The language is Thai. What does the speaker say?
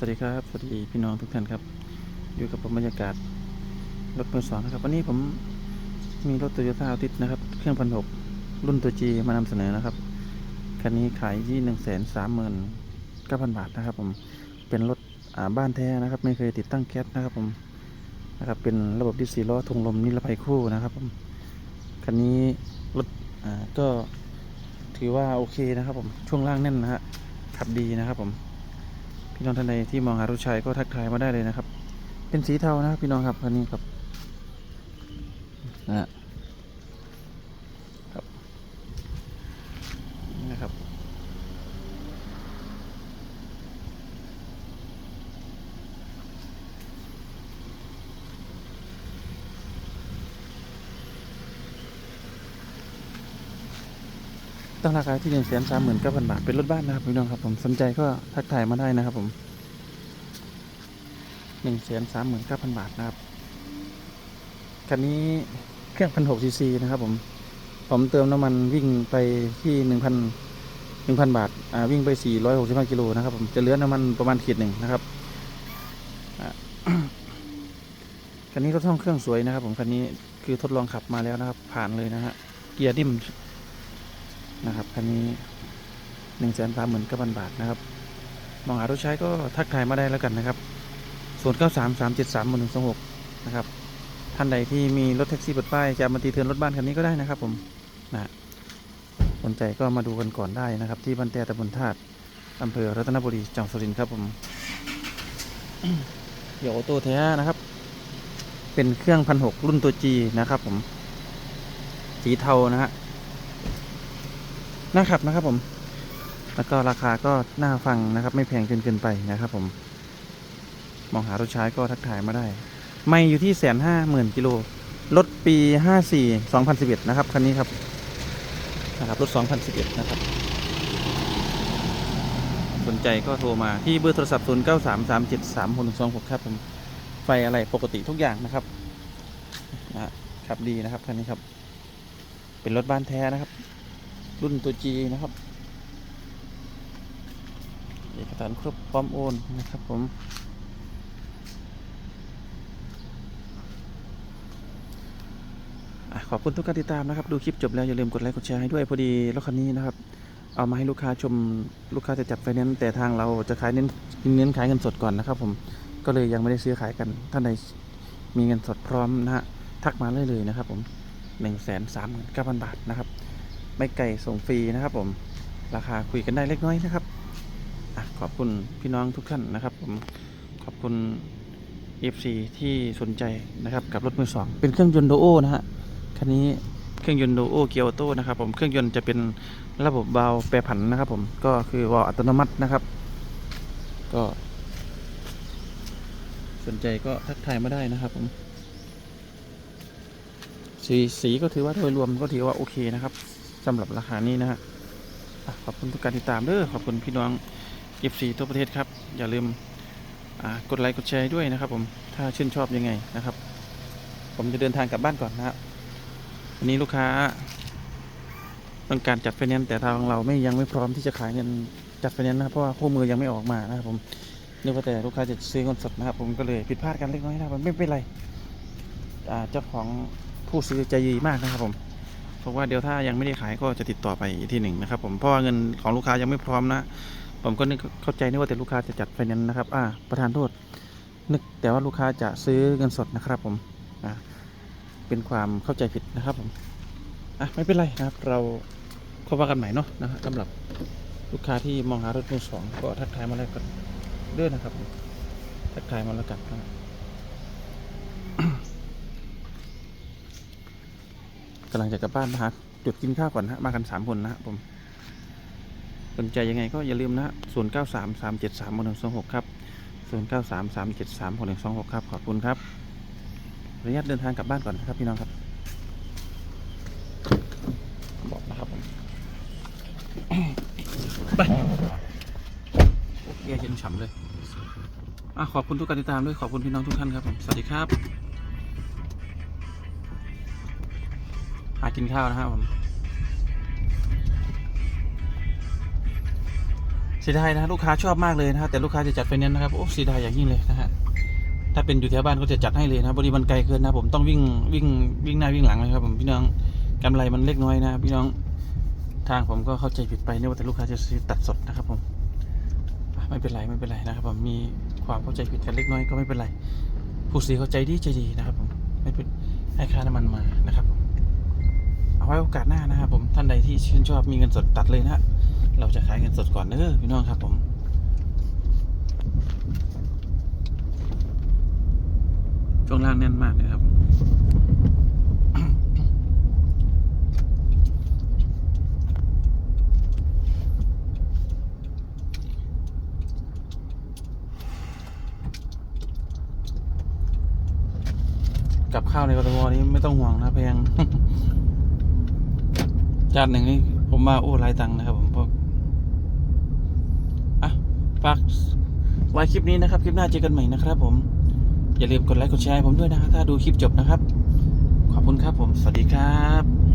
สวัสดีครับสวัสดีพี่น้องทุกท่านครับ อยู่กับผมบรรยากาศรถมือสองนะครับ วันนี้ผมมีรถโตโยต้าติดนะครับ เครื่องพันหกรุ่นตัวจีมานำเสนอนะครับคันนี้ขายที่หนึ่งแสนสามหมื่นเก้าพันบาทนะครับ ผมเป็นรถอ่าบ้านแท้นะครับ ไม่เคยติดตั้งแก๊สนะครับ ผมนะครับ เป็นระบบดิสซีล้อทงลมนิรภัยคู่นะครับผมคันนี้รถอ่าก็ถือว่าโอเคนะครับ ผมช่วงล่างแน่นนะฮะขับดีนะครับผม พี่น้องท่านใดที่มองหารถชัยก็ทักทายมาได้เลยนะครับ เป็นสีเทานะครับพี่น้องครับคันนี้ครับนะฮะครับนี่นะครับ ตั้งราคาที่หนึ่งแสนสามหมื่นเก้าพันบาทเป็นรถบ้านนะครับพี่น้องครับผมสนใจก็ทักทายมาได้นะครับผมหนึ่งแสนสามหมื่นเก้าพันบาทนะครับคันนี้เครื่องพันหกซีซีนะครับ ผม ผมเติมน้ำมันวิ่งไปที่หนึ่งพันหนึ่งพันบาทอ่าวิ่งไปสี่ร้อยหกสิบห้ากิโลนะครับผมจะเหลือน้ำมันประมาณขีดหนึ่งนะครับคันนี้รถท่องเครื่องสวยนะครับ ผมคันนี้คือทดลองขับมาแล้วนะครับ ผ่านเลยนะฮะเกียร์นิ่ม นะครับคันนี้หนึ่งแสนสามหมื่นเก้าพันบาทนะครับมองหารถใช้ก็ทักทายมาได้แล้วกันนะครับศูนย์เก้าสามสามเจ็ดสามหนึ่งสองหกนะครับท่านใดที่มีรถแท็กซี่เปิดป้ายจะมาตีเทินรถบ้านคันนี้ก็ได้นะครับผมนะสนใจก็มาดูกันก่อนได้นะครับ ที่บ้านแต่ตำบลธาตุอำเภอรัตนบุรีจังหวัดสุรินทร์ครับผมเดี๋ยวออโต้แท้นะครับ เป็นเครื่องพันหกรุ่นตัว G นะครับผม สีเทานะฮะ น่าขับนะครับผม แล้วก็ราคาก็น่าฟังนะครับ ไม่แพงจนเกินไปนะครับผม มองหารถใช้ก็ทักทายมาได้ ไม่อยู่ที่แสนห้าหมื่นกิโล รถปีห้าสี่สองพันสิบเอ็ดนะครับคันนี้ครับนะครับรถสองพันสิบเอ็ดนะครับสนใจก็โทรมาที่เบอร์โทรศัพท์ 0 9 3 3 7 3 6 1 2 6 ครับผม ไฟอะไรปกติทุกอย่างนะครับนะฮะขับ ดีนะครับคันนี้ครับ เป็นรถบ้านแท้นะครับ รุ่นตัว G นะครับ เอกสารครบพร้อมโอนนะครับผม ขอบคุณทุกการติดตามนะครับ ดูคลิปจบแล้ว อย่าลืมกดไลค์กดแชร์ให้ด้วย พอดีรถคันนี้นะครับ เอามาให้ลูกค้าชมลูกค้าจะจับไฟแนนซ์แต่ทางเราจะขายเน้นเน้นขายเงินสดก่อนนะครับ ผมก็เลยยังไม่ได้ซื้อขายกันท่านใดมีเงินสดพร้อมนะฮะทักมาได้เลยนะครับผมหนึ่งแสนสามหมื่นเก้าพันบาทนะครับ ไม่ไก่ส่งฟรีนะครับผมราคาคุยกันได้เล็กน้อยนะครับอะขอบคุณพี่น้องทุกท่านนะครับผมขอบคุณ FC ที่สนใจนะครับกับรถมือสองเป็นเครื่องยนต์โดโอนะฮะคันนี้เครื่องยนต์โดโอเกียร์ออโต้นะครับผมเครื่องยนต์จะเป็นระบบเบาแปรผันนะครับผมก็คือวาล์วอัตโนมัตินะครับ ก็ สนใจก็ทักทายมาได้นะครับผมสีสีก็ถือว่าโดยรวมก็ถือว่าโอเคนะครับ สำหรับราคานี้นะฮะขอบคุณทุกการติดตามเด้อขอบคุณพี่น้อง FC ทั่วประเทศครับ อย่าลืมกดไลค์กดแชร์ด้วยนะครับ ผมถ้าชื่นชอบยังไงนะครับ ผมจะเดินทางกลับบ้านก่อนนะครับวันนี้ลูกค้าต้องการจัดไฟแนนซ์แต่ทางเราไม่ยังไม่พร้อมที่จะขายเงินจัดไฟแนนซ์นะเพราะว่าคู่มือยังไม่ออกมานะครับผมนึกว่าแต่ลูกค้าจะซื้อเงินสดนะครับ ผมก็เลยผิดพลาดกันเล็กน้อยนะครับไม่เป็นไรเจ้าของผู้ซื้อใจดีมากนะครับผม เพราะว่าเดี๋ยวถ้ายังไม่ได้ขายก็จะติดต่อไปอีกทีหนึ่งนะครับ ผมเพราะว่าเงินของลูกค้ายังไม่พร้อมนะผมก็นึกเข้าใจนึกว่าแต่ลูกค้าจะจัดไฟแนนซ์นะครับอ่าประธานโทษ นึกแต่ว่าลูกค้าจะซื้อเงินสดนะครับผมอ่าเป็นความเข้าใจผิดนะครับผมอะไม่เป็นไรนะครับ เราเขาว่ากันใหม่เนาะนะฮะสำหรับลูกค้าที่มองหารถมือสองก็ทักทายมาแล้วกันเด้อนะครับ ทักทายมาแล้วกันนะครับ กำลังจะกลับบ้านนะฮะจุดกินข้าวก่อนนะฮะมากันสามคนนะฮะผมสนใจยังไงก็อย่าลืมนะฮะศูนย์เก้าสามสามเจ็ดสามหนึ่งสองหกครับศูนย์เก้าสามสามเจ็ดสามหนึ่งสองหกครับ ขอบคุณครับขออนุญาตเดินทางกลับบ้านก่อนนะครับพี่น้องครับบอกนะครับผมไปโอเคเย็นฉ่ำเลยอะขอบคุณทุกการติดตามด้วยขอบคุณพี่น้องทุกท่านครับผมสวัสดีครับากินข้าวนะครับผมเสียดายนะ ลูกค้าชอบมากเลยนะฮะแต่ลูกค้าจะจัดไฟแนนซ์นะครับโอ้เสียดายอย่างยิ่งเลยนะฮะถ้าเป็นอยู่แถวบ้านก็จะจัดให้เลยนะพอดีมันไกลเกินนะผมต้องวิ่งวิ่งวิ่งหน้าวิ่งหลังเลยครับผมพี่น้องกำไรมันเล็กน้อยนะพี่น้องทางผมก็เข้าใจผิดไปนึกว่าแต่ลูกค้าจะซื้อตัดสดนะครับผมไม่เป็นไรไม่เป็นไรนะครับผมมีความเข้าใจผิดกันเล็กน้อยก็ไม่เป็นไร ผู้ซื้อเข้าใจดีใจดีนะครับผมไม่เป็นให้ค่าน้ำมันมานะครับผม ว้โอกาสหน้านะครับผมท่านใดที่ชื่นชอบมีเงินสดตัดเลยนะเราจะขายเงินสดก่อนเด้อพี่น้องครับผมช่วงล่างแน่นมากเลยครับกับข้าวในกทมนี้ไม่ต้องห่วงนะแพง จานหนึ่งนี่ผมมาโอ้หลายตังค์นะครับผมพวกอะฝากไว้คลิปนี้นะครับ คลิปหน้าเจอกันใหม่นะครับ ผม อย่าลืมกดไลค์กดแชร์ผมด้วยนะฮะถ้าดูคลิปจบนะครับ ขอบคุณครับผม สวัสดีครับ